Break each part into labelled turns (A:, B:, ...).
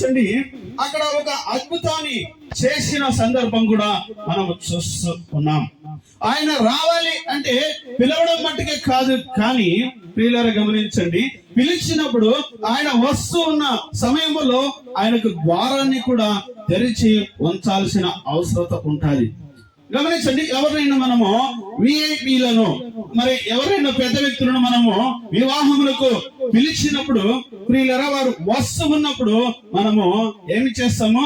A: గమనించండి అక్కడ ఒక అద్భుతాన్ని చేసిన సందర్భం కూడా మనం చూస్తూ ఉన్నాం ఆయన రావాలి అంటే పిలవడం మట్టుకే కాదు కానీ ప్రియులారా గమనించండి. పిలిచినప్పుడు ఆయన వస్తూ ఉన్న సమయంలో ఆయనకు ద్వారాన్ని కూడా తెరిచి ఉంచాల్సిన అవసరత ఉంటుంది. గమనించండి ఎవరైనా మనము విఐపిలను మరి ఎవరైనా పెద్ద వ్యక్తులను మనము వివాహములకు పిలిచినప్పుడు ప్రియులరా వారు వస్తు ఉన్నప్పుడు మనము ఏమి చేస్తాము?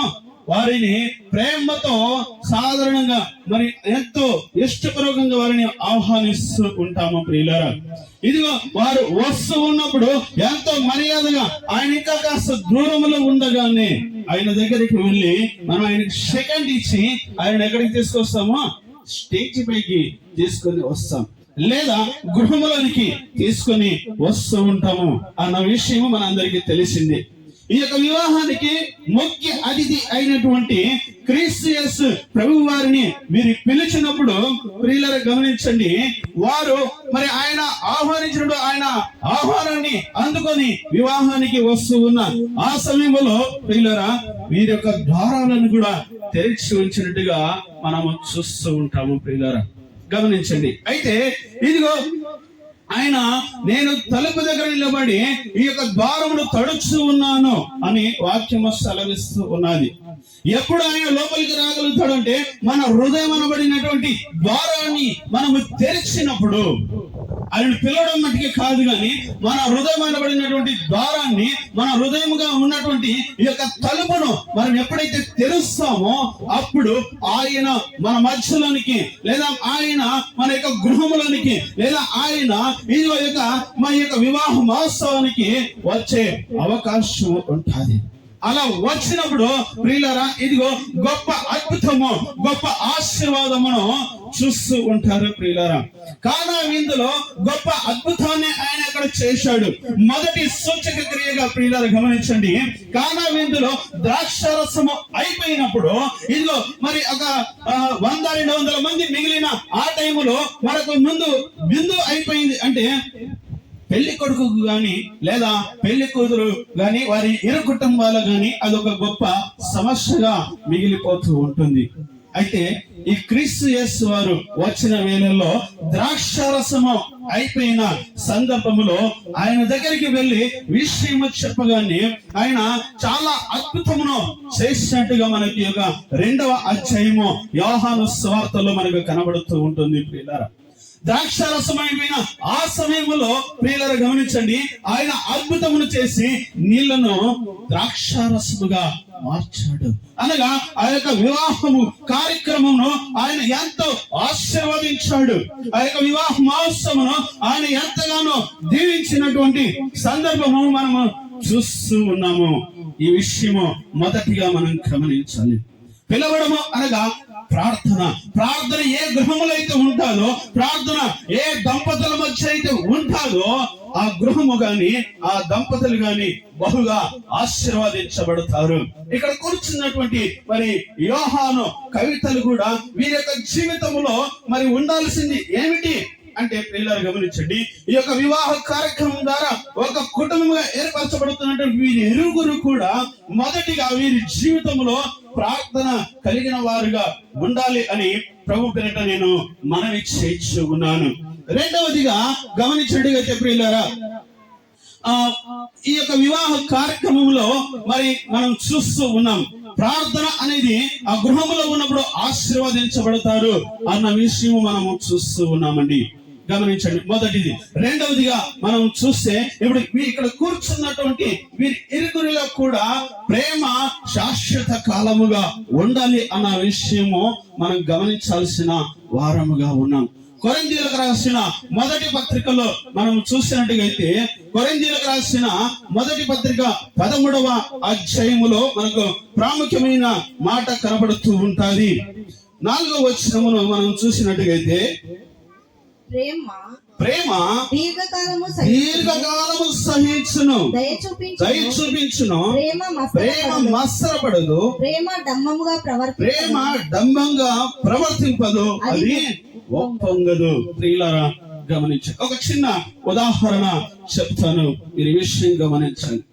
A: వారిని ప్రేమతో సాధారణంగా మరి ఎంతో ఇష్టపూర్వకంగా వారిని ఆహ్వానిస్తూ ఉంటాము ప్రియులారా. ఇదిగో వారు వస్తూ ఉన్నప్పుడు ఎంతో మర్యాదగా ఆయన ఇంకా కాస్త దూరంలో ఉండగానే ఆయన దగ్గరికి వెళ్ళి మనం ఆయనకి సెకండ్ ఇచ్చి ఆయన ఎక్కడికి తీసుకొస్తామో స్టేజ్ పైకి తీసుకొని వస్తాం. లేదా గృహంలోనికి తీసుకొని వస్తూ ఉంటాము అన్న విషయం మనందరికీ తెలిసింది. ఈ యొక్క వివాహానికి ముఖ్య అతిథి అయినటువంటి క్రీస్టియస్ ప్రభు వారిని మీరు పిలిచినప్పుడు ప్రియులర గమనించండి. వారు మరి ఆయన ఆహ్వానించినప్పుడు ఆయన ఆహ్వానాన్ని అందుకొని వివాహానికి వస్తూ ఉన్న ఆ సమయంలో ప్రియులరా వీరి యొక్క ద్వారాలను కూడా తెరిచి ఉంచినట్టుగా మనము చూస్తూ ఉంటాము ప్రియులరా. గమనించండి. అయితే ఇదిగో ఆయన నేను తలుపు దగ్గర నిలబడి ఈ యొక్క ద్వారమును తడుచు ఉన్నాను అని వాక్యము సెలవిస్తూ ఉన్నది. ఎప్పుడు ఆయన లోపలికి రాగలుగుతాడంటే మన హృదయం అనబడినటువంటి ద్వారాన్ని మనము తెరిచినప్పుడు. ఆయన పిలవడం మట్టికి కాదు కానీ మన హృదయం అనబడినటువంటి ద్వారాన్ని మన హృదయముగా ఉన్నటువంటి ఈ యొక్క తలుపును మనం ఎప్పుడైతే తెరుస్తామో అప్పుడు ఆయన మన మధ్యలోనికి లేదా ఆయన మన యొక్క గృహములోనికి లేదా ఆయన ఈ యొక్క మన యొక్క వివాహ మహోత్సవానికి వచ్చే అవకాశం ఉంటుంది. అలా వచ్చినప్పుడు ప్రియులరా ఇదిగో గొప్ప అద్భుతము గొప్ప ఆశీర్వాదమును చూస్తూ ఉంటారు ప్రియులరా. కానా విందులో గొప్ప అద్భుతాన్ని ఆయన అక్కడ చేశాడు. మొదటి సూచక క్రియగా ప్రియులారు గమనించండి. కానా విందులో ద్రాక్షారసము అయిపోయినప్పుడు ఇందులో మరి ఒక వంద రెండు వందల మంది మిగిలిన ఆ టైములో మనకు ముందు విందు అయిపోయింది. అంటే పెళ్ళి కొడుకు గాని లేదా పెళ్ళి కూతురు గాని వారి ఇరు కుటుంబాలు గాని అదొక గొప్ప సమస్యగా మిగిలిపోతూ ఉంటుంది. అయితే ఈ క్రీస్తు యేసు వారు వచ్చిన వేళల్లో ద్రాక్షారసము అయిపోయిన సందర్భములో ఆయన దగ్గరికి వెళ్ళి విషయము చెప్పగానే ఆయన చాలా అద్భుతమును చేసినట్టుగా మనకి ఒక రెండవ అధ్యాయము యోహాను స్వార్థలో మనకు కనబడుతూ ఉంటుంది ప్రియులారా. ద్రాక్షారసమైన ఆ సమయంలో ప్రియులరు గమనించండి ఆయన అద్భుతమును చేసి నీళ్ళను ద్రాక్షారసముగా మార్చాడు. అనగా ఆ యొక్క వివాహము కార్యక్రమమును ఆయన ఎంతో ఆశీర్వదించాడు. ఆ యొక్క వివాహ మహోత్సవమును ఆయన ఎంతగానో దీవించినటువంటి సందర్భము మనము చూస్తూ ఉన్నాము. ఈ విషయము మొదటిగా మనం గమనించాలి. పిలవడము అనగా ప్రార్థన. ప్రార్థన ఏ గృహములో అయితే ఉంటాలో ప్రార్థన ఏ దంపతుల మధ్య అయితే ఉంటాలో ఆ గృహము గాని ఆ దంపతులు గాని బహుగా ఆశీర్వాదించబడతారు. ఇక్కడ కూర్చున్నటువంటి మరి యోహాను కవితలు కూడా వీరి యొక్క జీవితంలో మరి ఉండాల్సింది ఏమిటి? అంటే పిల్లలు గమనించండి ఈ యొక్క వివాహ కార్యక్రమం ద్వారా ఒక కుటుంబంగా ఏర్పరచబడుతున్నటువంటి వీరి ఇరుగురు కూడా మొదటిగా వీరి జీవితంలో ప్రార్థన కలిగిన వారుగా ఉండాలి అని ప్రభు పేరిట నేను మనవి చేయించు ఉన్నాను. రెండవదిగా గమనించండిగా చెప్పిల్లారా ఆ ఈ యొక్క వివాహ కార్యక్రమంలో మరి మనం చూస్తూ ఉన్నాం ప్రార్థన అనేది ఆ గృహంలో ఉన్నప్పుడు ఆశీర్వదించబడతారు అన్న విషయం మనము చూస్తూ ఉన్నామండి. గమనించండి. మొదటిది. రెండవదిగా మనం చూస్తే ఇప్పుడు మీరు ఇక్కడ కూర్చున్నటువంటి వీరి ఇరుగురిలో కూడా ప్రేమ శాశ్వత కాలముగా ఉండాలి అన్న విషయము మనం గమనించాల్సిన వారముగా ఉన్నాం. కొరిందీలకు రాసిన మొదటి పత్రికలో మనం చూసినట్టుగైతే కొరిందీలకు రాసిన మొదటి పత్రిక పదమూడవ అధ్యాయములో మనకు ప్రాముఖ్యమైన మాట కనబడుతూ ఉంటుంది. నాలుగవ వచనమును మనం చూసినట్టుగైతే
B: ప్రేమ
A: ప్రేమ
B: దీర్ఘకాలము
A: దీర్ఘకాలము సహించును.
B: దయ చూపించు
A: దయ చూపించును.
B: ప్రేమ
A: ప్రేమ
B: మత్సరపడదు. ప్రేమ డమ్మముగా ప్రవర్తి
A: ప్రేమ డంబంగా ప్రవర్తింపదు. అది ఒప్పొంగదు. ప్రియులారా గమనించ. ఒక చిన్న ఉదాహరణ చెప్తాను. మీరు ఈ విషయం గమనించండి.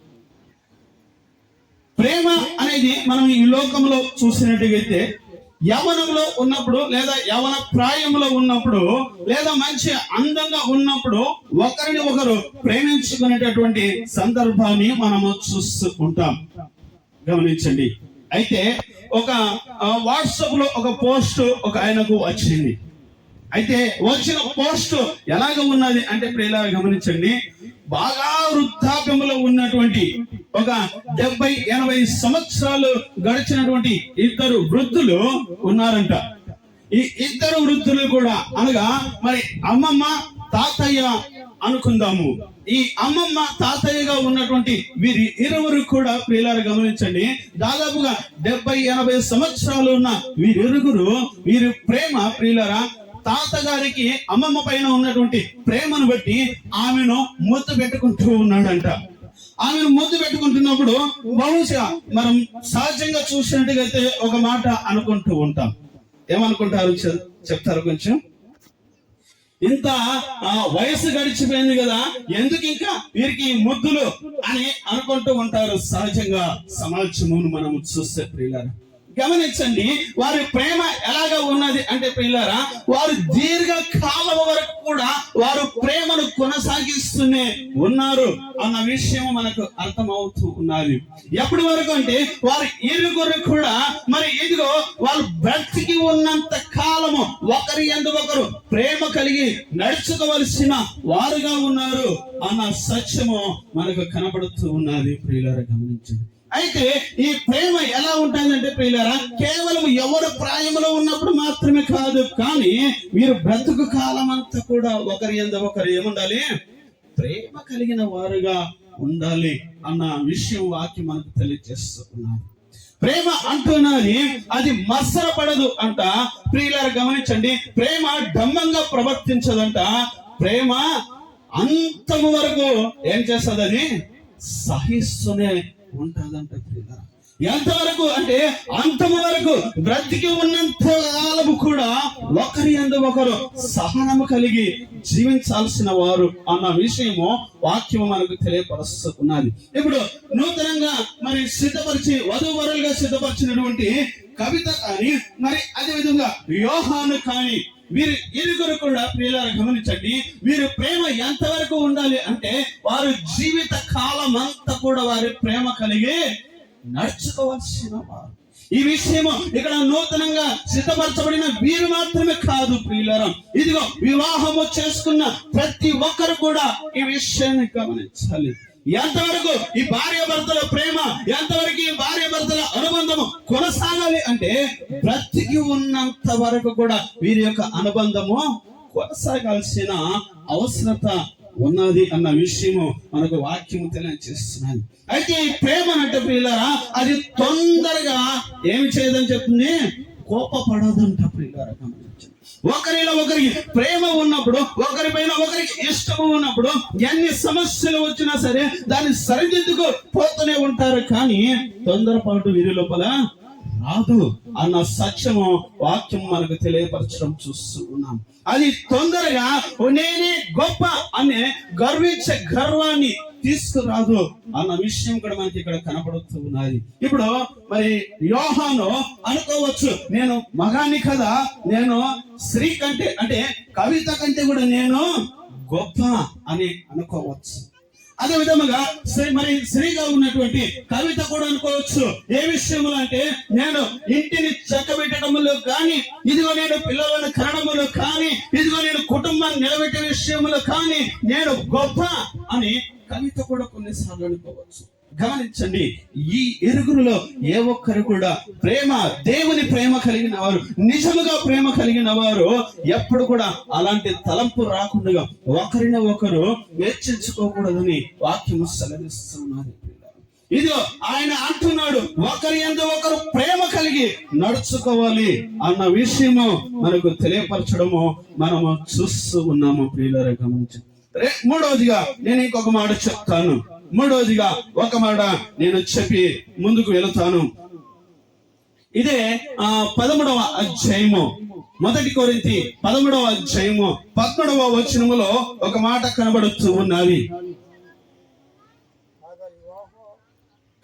A: ప్రేమ అనేది మనం ఈ లోకంలో చూసినట్టుగైతే యవనంలో ఉన్నప్పుడు లేదా యవన ప్రాయంలో ఉన్నప్పుడు లేదా మంచి అందంగా ఉన్నప్పుడు ఒకరిని ఒకరు ప్రేమించుకునేటటువంటి సందర్భాన్ని మనము చూస్తూ ఉంటాం గమనించండి. అయితే ఒక వాట్సాప్లో ఒక పోస్ట్ ఒక ఆయనకు వచ్చింది. అయితే వచ్చిన పోస్ట్ ఎలాగ ఉన్నది? అంటే ఇప్పుడు ఇలా గమనించండి. బాగా వృద్ధాప్యంలో ఉన్నటువంటి ఒక డెబ్బై ఎనభై సంవత్సరాలు గడిచినటువంటి ఇద్దరు వృద్ధులు ఉన్నారంట. ఈ ఇద్దరు వృద్ధులు కూడా అనగా మరి అమ్మమ్మ తాతయ్య అనుకుందాము. ఈ అమ్మమ్మ తాతయ్యగా ఉన్నటువంటి వీరి ఇరువురు కూడా ప్రియులారు గమనించండి. దాదాపుగా డెబ్బై ఎనభై సంవత్సరాలు ఉన్న వీరిరుగురు వీరి ప్రేమ ప్రియులరా తాతగారికి అమ్మమ్మ పైన ఉన్నటువంటి ప్రేమను బట్టి ఆమెను ముద్దు పెట్టుకుంటూ ఉన్నాడంట. ఆమెను ముద్దు పెట్టుకుంటున్నప్పుడు బహుశా మనం సహజంగా చూసినట్టుగైతే ఒక మాట అనుకుంటూ ఉంటాం. ఏమనుకుంటారు చెప్తారు కొంచెం? ఇంత ఆ, వయసు గడిచిపోయింది కదా ఎందుకు ఇంకా వీరికి ముద్దులు అని అనుకుంటూ ఉంటారు సహజంగా సమాజమును మనం చూస్తే ప్రియులారా. గమనించండి వారి ప్రేమ ఎలాగా ఉన్నది అంటే పిల్లరా వారు దీర్ఘ కాలం వరకు కూడా వారు ప్రేమను కొనసాగిస్తూనే ఉన్నారు అన్న విషయం మనకు అర్థమవుతూ ఉన్నది. ఎప్పటి వరకు అంటే వారు ఇరుగురు కూడా మరి ఇదిగో వాళ్ళు బ్రతికి ఉన్నంత కాలము ఒకరి ఎందు ఒకరు ప్రేమ కలిగి నడుచుకోవలసిన వారుగా ఉన్నారు అన్న సత్యము మనకు కనబడుతూ ఉన్నది. ప్రియులారా గమనించండి. అయితే ఈ ప్రేమ ఎలా ఉంటుందంటే ప్రియులారా కేవలం ఎవరు ప్రాయంలో ఉన్నప్పుడు మాత్రమే కాదు కానీ మీరు బ్రతుకు కాలం అంతా కూడా ఒకరి ఎందు ఒకరు ఏముండాలి? ప్రేమ కలిగిన వారుగా ఉండాలి అన్న విషయం వాక్యం మనకు తెలియజేస్తున్నారు. ప్రేమ అంటున్నది అది మత్సరపడదు అంట. ప్రియులారా గమనించండి ప్రేమ డమ్మంగా ప్రవర్తించదంట. ప్రేమ అంతము వరకు ఏం చేస్తుంది అది? సహిస్తూనే ఉంటుందంట ప్రియులారా ఎంతవరకు అంటే అంతము వరకు బ్రతికి ఉన్నంత కాలము కూడా ఒకరి అందు ఒకరు సహనము కలిగి జీవించాల్సిన వారు అన్న విషయము వాక్యము మనకు తెలియపరుస్తున్నది. ఇప్పుడు నూతనంగా మరి సిద్ధపరిచి వధువరులుగా సిద్ధపరిచినటువంటి కవిత కానీ మరి అదే విధంగా యోహాను కానీ వీరు ఇరుగురు కూడా ప్రియులను గమనించండి వీరు ప్రేమ ఎంతవరకు ఉండాలి అంటే వారు జీవిత కాలం అంతా కూడా వారి ప్రేమ కలిగి నడుచుకోవాల్సిన వారు ఈ విషయము ఇక్కడ నూతనంగా సిద్ధపరచబడిన వీరు మాత్రమే కాదు ప్రియులరం. ఇదిగో వివాహము చేసుకున్న ప్రతి ఒక్కరు కూడా ఈ విషయాన్ని గమనించాలి. ఎంతవరకు ఈ భార్య భర్తల ప్రేమ ఎంతవరకు ఈ భార్య భర్తల అనుబంధము కొనసాగాలి అంటే బ్రతికి ఉన్నంత వరకు కూడా వీరి యొక్క అనుబంధము కొనసాగాల్సిన అవసరత ఉన్నది అన్న విషయము మనకు వాక్యము తెలియజేస్తున్నాను అయితే ఈ ప్రేమ అంటే ప్రియులారా అది తొందరగా ఏమి చేయదని చెప్తుంది? కోపపడదంట ప్రియులారా గమనించండి. ఒకరిలో ఒకరికి ప్రేమ ఉన్నప్పుడు ఒకరిపైన ఒకరికి ఇష్టము ఉన్నప్పుడు ఎన్ని సమస్యలు వచ్చినా సరే దాన్ని సరిదిద్దుకు పోతూనే ఉంటారు. కానీ తొందరపాటు వీరి లోపల రాదు అన్న సత్యము వాక్యం మనకు తెలియపరచడం చూస్తూ ఉన్నాం అది తొందరగా నేనే గొప్ప అనే గర్వించే గర్వాన్ని తీసుకురాదు అన్న విషయం కూడా మనకి ఇక్కడ కనపడుతూ ఉన్నది. ఇప్పుడు మరి యోహాను అనుకోవచ్చు నేను మగాన్ని కదా నేను స్త్రీ కంటే అంటే కవిత కంటే కూడా నేను గొప్ప అని అనుకోవచ్చు. అదే విధముగా మరి స్త్రీగా ఉన్నటువంటి కవిత కూడా అనుకోవచ్చు. ఏ విషయంలో అంటే నేను ఇంటిని చక్కబెట్టడంలో కానీ ఇదిగో నేను పిల్లలను కనడములో కానీ ఇదిగో నేను కుటుంబాన్ని నిలబెట్టే విషయంలో కానీ నేను గొప్ప అని కవిత కూడా కొన్నిసార్లు అనుకోవచ్చు. గమనించండి ఈ ఇరుగురులో ఏ ఒక్కరు కూడా ప్రేమ దేవుని ప్రేమ కలిగిన వారు నిజముగా ప్రేమ కలిగిన వారు ఎప్పుడు కూడా అలాంటి తలంపు రాకుండా ఒకరిని ఒకరు హెచ్చించుకోకూడదని వాక్యము సెలవిస్తున్నారు ఇదిగో ఆయన అంటున్నాడు ఒకరి ఎందు ఒకరు ప్రేమ కలిగి నడుచుకోవాలి అన్న విషయము మనకు తెలియపరచడము మనము చూస్తూ ఉన్నాము ప్రియులరే గమనించి రే- మూడవదిగా నేను ఇంకొక మాట చెప్తాను. మూడవదిగా ఒక మాట నేను చెప్పి ముందుకు వెళుతాను. ఇదే ఆ పదమూడవ అధ్యాయము. మొదటి కొరింతి పదమూడవ అధ్యాయము పదమూడవ వచనములో ఒక మాట కనబడుతూ ఉన్నది.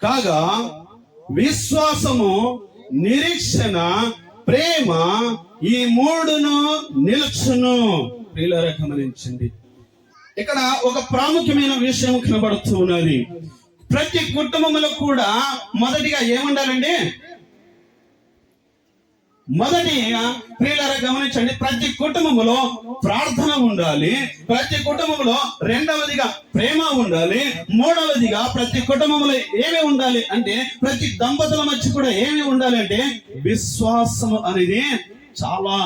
A: కాగా విశ్వాసము నిరీక్షణ ప్రేమ ఈ మూడును నిలుచును. ప్రియులారా గమనించండి. ఇక్కడ ఒక ప్రాముఖ్యమైన విషయం కనబడుతూ ఉన్నది. ప్రతి కుటుంబంలో కూడా మొదటిగా ఏముండాలండి? మొదటిగా ప్రియులరా గమనించండి ప్రతి కుటుంబంలో ప్రార్థన ఉండాలి ప్రతి కుటుంబంలో రెండవదిగా ప్రేమ ఉండాలి మూడవదిగా ప్రతి కుటుంబంలో ఏమి ఉండాలి అంటే ప్రతి దంపతుల మధ్య కూడా ఏమి ఉండాలి అంటే విశ్వాసం అనేది చాలా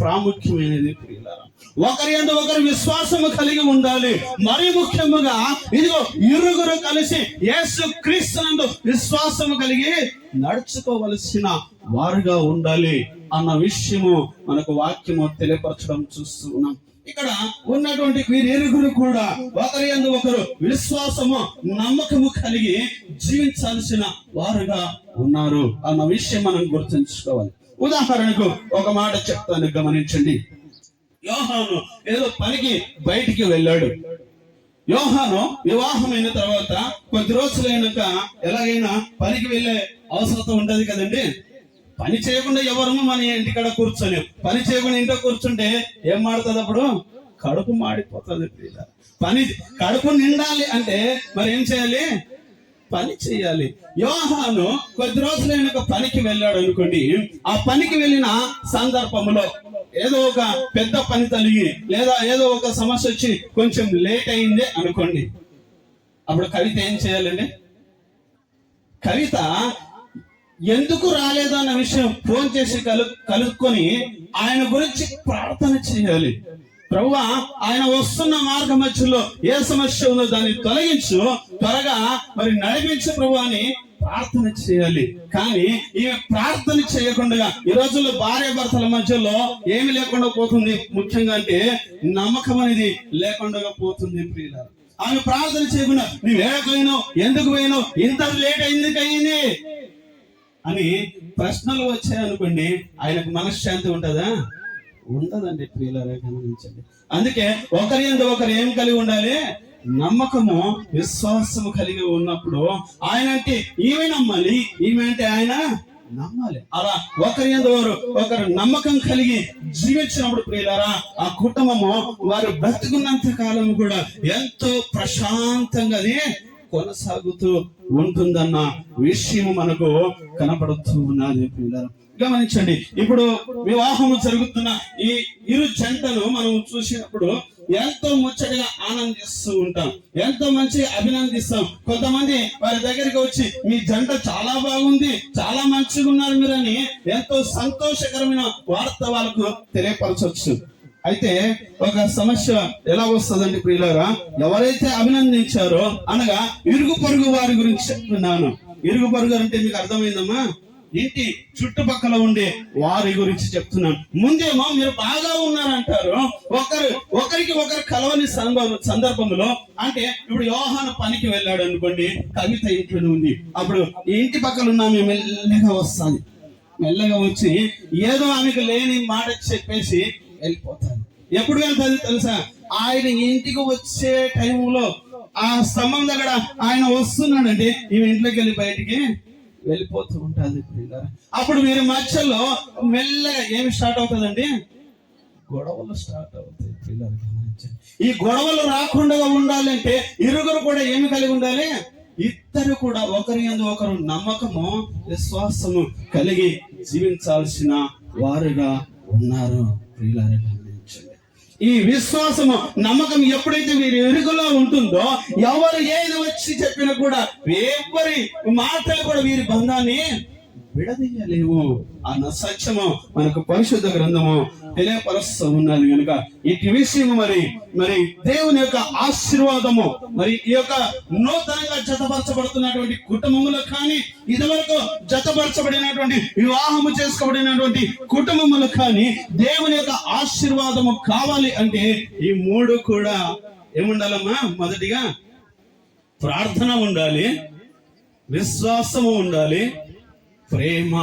A: ప్రాముఖ్యమైనది ప్రియులరా. ఒకరి అందు ఒకరు విశ్వాసము కలిగి ఉండాలి. మరి ముఖ్యముగా ఇదిగో ఇరుగురు కలిసి యేసు క్రీస్తునందు విశ్వాసము కలిగి నడుచుకోవలసిన వారుగా ఉండాలి అన్న విషయము మనకు వాక్యము తెలియపరచడం చూస్తున్నాం ఇక్కడ ఉన్నటువంటి వీరిరుగురు కూడా ఒకరి అందు ఒకరు విశ్వాసము నమ్మకము కలిగి జీవించాల్సిన వారుగా ఉన్నారు అన్న విషయం మనం గుర్తుంచుకోవాలి. ఉదాహరణకు ఒక మాట చెప్తాను గమనించండి. యోహాను ఏదో పనికి బయటికి వెళ్ళాడు. యోహాను వివాహమైన తర్వాత కొద్ది రోజులైనాక ఎలాగైనా పనికి వెళ్ళే అవసరం ఉంటది కదండి? పని చేయకుండా ఎవరము మన ఇంటికాడ కూర్చోలేము పని చేయకుండా ఇంట్లో కూర్చుంటే ఏం మాడుతుంది అప్పుడు? కడుపు మాడిపోతుంది పని కడుపు నిండాలి అంటే మరి ఏం చేయాలి? పని చేయాలి. యోహాను కొద్ది రోజులైన ఒక పనికి వెళ్ళాడు అనుకోండి. ఆ పనికి వెళ్ళిన సందర్భంలో ఏదో ఒక పెద్ద పని తలిగి లేదా ఏదో ఒక సమస్య వచ్చి కొంచెం లేట్ అయింది అనుకోండి. అప్పుడు కవిత ఏం చేయాలండి? కవిత ఎందుకు రాలేదు అన్న విషయం ఫోన్ చేసి కలు కలుపుకొని ఆయన గురించి ప్రార్థన చేయాలి. ప్రభు ఆయన వస్తున్న మార్గ మధ్యలో ఏ సమస్య ఉందో దాన్ని తొలగించు. త్వరగా మరి నడిపించు ప్రభు అని ప్రార్థన చేయాలి. కానీ ఈ ప్రార్థన చేయకుండా ఈ రోజుల్లో భార్య భర్తల మధ్యలో ఏమి లేకుండా పోతుంది? ముఖ్యంగా అంటే నమ్మకం అనేది లేకుండా పోతుంది ప్రియుల ఆమె ప్రార్థన చేయకుండా నువ్వు పోయినావు? ఎందుకు పోయినావు? ఇంత లేట్ ఎందుకు అయింది? అని ప్రశ్నలు వచ్చాయనుకోండి ఆయనకు మనశ్శాంతి ఉంటుందా? ఉండదండి ప్రియులారా గమనించండి. అందుకే ఒకరి ఎందు ఒకరు ఏం కలిగి ఉండాలి? నమ్మకము విశ్వాసము కలిగి ఉన్నప్పుడు ఆయన అంటే ఈమె నమ్మాలి. ఈమె అంటే ఆయన నమ్మాలి. అలా ఒకరి ఎందు వారు ఒకరు నమ్మకం కలిగి జీవించినప్పుడు ప్రియులారా ఆ కుటుంబము వారు బ్రతుకున్నంత కాలం కూడా ఎంతో ప్రశాంతంగానే కొనసాగుతూ ఉంటుందన్న విషయం మనకు కనపడుతూ ఉన్నది గమనించండి ఇప్పుడు వివాహము జరుగుతున్న ఈ ఇరు జంటలు మనం చూసినప్పుడు ఎంతో ముచ్చటగా ఆనందిస్తూ ఉంటాం ఎంతో మంచి అభినందిస్తాం. కొంతమంది వారి దగ్గరికి వచ్చి మీ జంట చాలా బాగుంది చాలా మంచిగా ఉన్నారు మీరని ఎంతో సంతోషకరమైన వార్త వాళ్ళకు తెలియపరచవచ్చు. అయితే ఒక సమస్య ఎలా వస్తుందండి ప్రియులారా? ఎవరైతే అభినందించారో అనగా ఇరుగు పొరుగు వారి గురించి చెప్తున్నాను. ఇరుగు పొరుగు అంటే మీకు అర్థమైందమ్మా? ఇంటి చుట్టుపక్కల ఉండే వారి గురించి చెప్తున్నాను. ముందేమో మీరు బాగా ఉన్నారంటారు. ఒకరు ఒకరికి ఒకరు కలవని సందర్భంలో అంటే ఇప్పుడు యోహాన పనికి వెళ్ళాడు అనుకోండి కవిత ఇంట్లోనే ఉంది. అప్పుడు ఈ ఇంటి పక్కల ఉన్న ఆమె మెల్లగా వస్తుంది మెల్లగా వచ్చి ఏదో ఆమెకు లేని మాట చెప్పేసి వెళ్ళిపోతాను. ఎప్పుడు వెళ్తుంది తెలుసా? ఆయన ఇంటికి వచ్చే టైంలో ఆ స్తంభం దగ్గర ఆయన వస్తున్నాడంటే ఈమె ఇంట్లోకి వెళ్ళి బయటికి వెళ్ళిపోతూ ఉంటుంది అప్పుడు మీరు మధ్యలో మెల్లగా ఏమి స్టార్ట్ అవుతుందండి? గొడవలు స్టార్ట్ అవుతాయి పిల్లలకి ఈ గొడవలు రాకుండా ఉండాలంటే ఇరుగురు కూడా ఏమి కలిగి ఉండాలి? ఇద్దరు కూడా ఒకరి ఎందు ఒకరు నమ్మకము విశ్వాసము కలిగి జీవించాల్సిన వారుగా ఉన్నారు. ప్రియులారా గమనించండి. ఈ విశ్వాసము నమ్మకం ఎప్పుడైతే వీరి ఎరుగులో ఉంటుందో ఎవరు ఏది వచ్చి చెప్పినా కూడా ఎవరి మాటలు కూడా వీరి బంధాన్ని విడదీయలేము అన్న సత్యము మనకు పరిశుద్ధ గ్రంథము తెలియపరుస్తూ ఉన్నది కనుక ఇటు విషయము మరి మరి దేవుని యొక్క ఆశీర్వాదము మరి ఈ యొక్క నూతనంగా జతపరచబడుతున్నటువంటి కుటుంబములు కానీ ఇదివరకు జతపరచబడినటువంటి వివాహము చేసుకోబడినటువంటి కుటుంబములు కానీ దేవుని యొక్క ఆశీర్వాదము కావాలి అంటే ఈ మూడు కూడా ఏముండాలమ్మా? మొదటిగా ప్రార్థన ఉండాలి విశ్వాసము ఉండాలి ప్రేమ.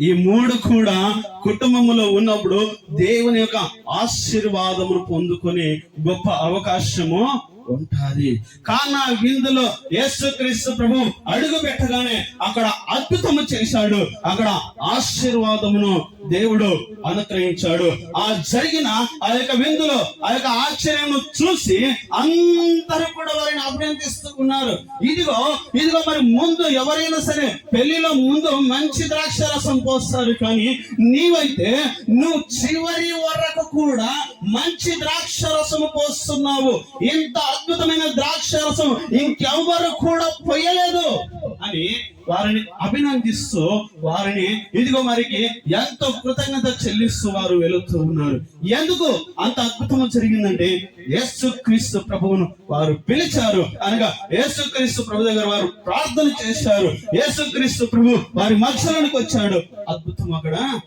A: ఈ మూడు కూడా కుటుంబంలో ఉన్నప్పుడు దేవుని యొక్క ఆశీర్వాదమును పొందుకునే గొప్ప అవకాశము ఉంటాది. కాన విందులో యేసుక్రీస్తు ప్రభు అడుగు పెట్టగానే అక్కడ అద్భుతము చేశాడు. అక్కడ ఆశీర్వాదమును దేవుడు అనుగ్రహించాడు. ఆ జరిగిన ఆ యొక్క విందులో ఆ యొక్క ఆశ్చర్యము చూసి అందరూ కూడా వారిని అభినందిస్తూ ఉన్నారు. ఇదిగో ఇదిగో మరి ముందు ఎవరైనా సరే పెళ్ళిలో ముందు మంచి ద్రాక్ష రసం పోస్తారు కానీ నీవైతే నువ్వు చివరి వరకు కూడా మంచి ద్రాక్ష రసము పోస్తున్నావు. ఇంత అద్భుతమైన ద్రాక్ష రసం ఇంకెవ్వరు కూడా పోయలేదు. అని వారిని అభినందిస్తూ వారిని ఇదిగో మరికి ఎంతో కృతజ్ఞత చెల్లిస్తూ వారు వెళుతూ ఉన్నారు. ఎందుకు అంత అద్భుతం జరిగిందంటే యేసు క్రీస్తు ప్రభువును వారు పిలిచారు. అనగా యేసు క్రీస్తు ప్రభు దగ్గర వారు ప్రార్థన చేశారు. యేసు క్రీస్తు ప్రభు వారి మధ్యలోనికి వచ్చాడు. అద్భుతం అక్కడ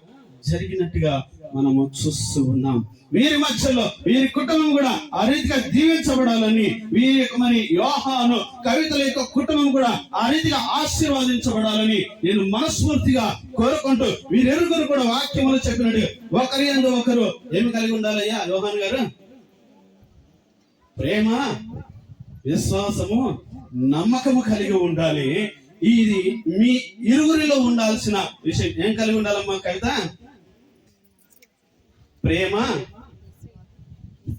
A: జరిగినట్టుగా మనము చూస్తూ ఉన్నాం. వీరి మధ్యలో వీరి కుటుంబం కూడా ఆ రీతిగా దీవించబడాలని వీరి యొక్క మరి యోహాను కవితల యొక్క కుటుంబం కూడా ఆ రీతిగా ఆశీర్వాదించబడాలని నేను మనస్ఫూర్తిగా కోరుకుంటూ వీరెరుగురు కూడా వాక్యములు చెప్పినట్టు ఒకరి అందు ఒకరు ఏమి కలిగి ఉండాలయ్యా యోహాన్ గారు? ప్రేమ విశ్వాసము నమ్మకము కలిగి ఉండాలి. ఇది మీ ఇరుగురిలో ఉండాల్సిన విషయం. ఏం కలిగి ఉండాలమ్మా కవిత? ప్రేమ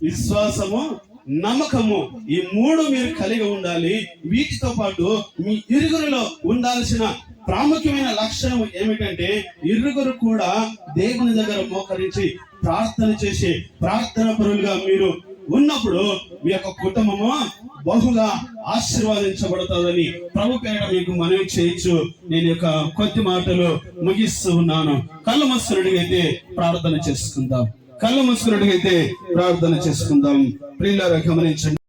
A: విశ్వాసము నమ్మకము ఈ మూడు మీరు కలిగి ఉండాలి. వీటితో పాటు మీ ఇరుగురిలో ఉండాల్సిన ప్రాముఖ్యమైన లక్షణం ఏమిటంటే ఇరుగురు కూడా దేవుని దగ్గర మోకరించి ప్రార్థన చేసి ప్రార్థన పరులుగా మీరు ఉన్నప్పుడు మీ యొక్క కుటుంబము బహుగా ఆశీర్వాదించబడుతుందని ప్రభు పేరిట మీకు మనవి చేయొచ్చు. నేను యొక్క కొద్ది మాటలు ముగిస్తూ ఉన్నాను. కళ్ళు అయితే ప్రార్థన చేసుకుందాం. కళ్ళు మూసుకున్నట్టుగైతే ప్రార్థన చేసుకుందాం. ప్రియులారా గమనించండి.